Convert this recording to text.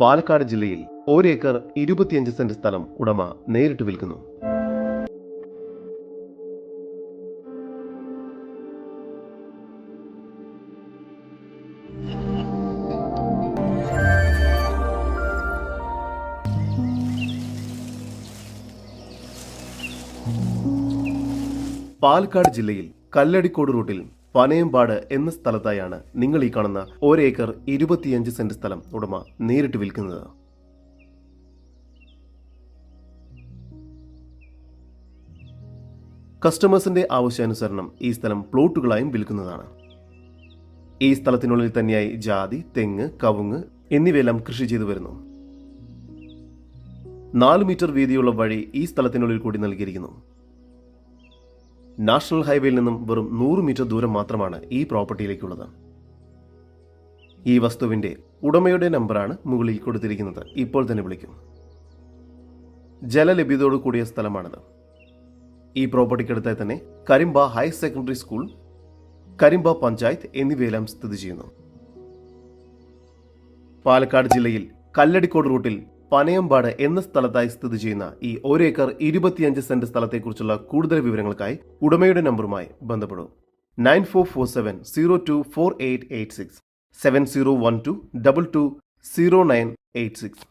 പാലക്കാട് ജില്ലയിൽ ഒരേക്കർ ഇരുപത്തിയഞ്ച് സെന്റ് സ്ഥലം ഉടമ നേരിട്ട് വിൽക്കുന്നു. പാലക്കാട് ജില്ലയിൽ കല്ലടിക്കോട് റൂട്ടിൽ പനയമ്പാട് എന്ന സ്ഥലത്തായാണ് നിങ്ങൾ ഈ കാണുന്ന ഒരേക്കർ ഇരുപത്തിയഞ്ച് സെന്റ് സ്ഥലം ഉടമ നേരിട്ട് വിൽക്കുന്നത്. കസ്റ്റമേഴ്സിന്റെ ആവശ്യാനുസരണം ഈ സ്ഥലം പ്ലോട്ടുകളായും വിൽക്കുന്നതാണ്. ഈ സ്ഥലത്തിനുള്ളിൽ തന്നെയായി ജാതി തെങ്ങ് കവുങ്ങ് എന്നിവയെല്ലാം കൃഷി ചെയ്തു വരുന്നു. നാല് മീറ്റർ വീതിയുള്ള വഴി ഈ സ്ഥലത്തിനുള്ളിൽ കൂടി നൽകിയിരിക്കുന്നു. നാഷണൽ ഹൈവേയിൽ നിന്നും വെറും നൂറ് മീറ്റർ ദൂരം മാത്രമാണ് ഈ പ്രോപ്പർട്ടിയിലേക്കുള്ളത്. ഈ വസ്തുവിന്റെ ഉടമയുടെ നമ്പറാണ് മുകളിൽ കൊടുത്തിരിക്കുന്നത്. ഇപ്പോൾ തന്നെ വിളിക്കും. ജലലഭ്യതയോട് കൂടിയ സ്ഥലമാണിത്. ഈ പ്രോപ്പർട്ടിക്കടുത്തായി തന്നെ Karimba higher secondary school Karimba panchayat എന്നിവയെല്ലാം സ്ഥിതി ചെയ്യുന്നു. പാലക്കാട് ജില്ലയിൽ കല്ലടിക്കോട് റൂട്ടിൽ പനയമ്പാട് എന്ന സ്ഥലത്തായി സ്ഥിതി ചെയ്യുന്ന ഈ ഒരേക്കർ ഇരുപത്തിയഞ്ച് സെന്റ് സ്ഥലത്തെക്കുറിച്ചുള്ള കൂടുതൽ വിവരങ്ങൾക്കായി ഉടമയുടെ നമ്പറുമായി ബന്ധപ്പെടും. Nine four four seven zero two four eight eight six seven zero one two double two zero nine eight six.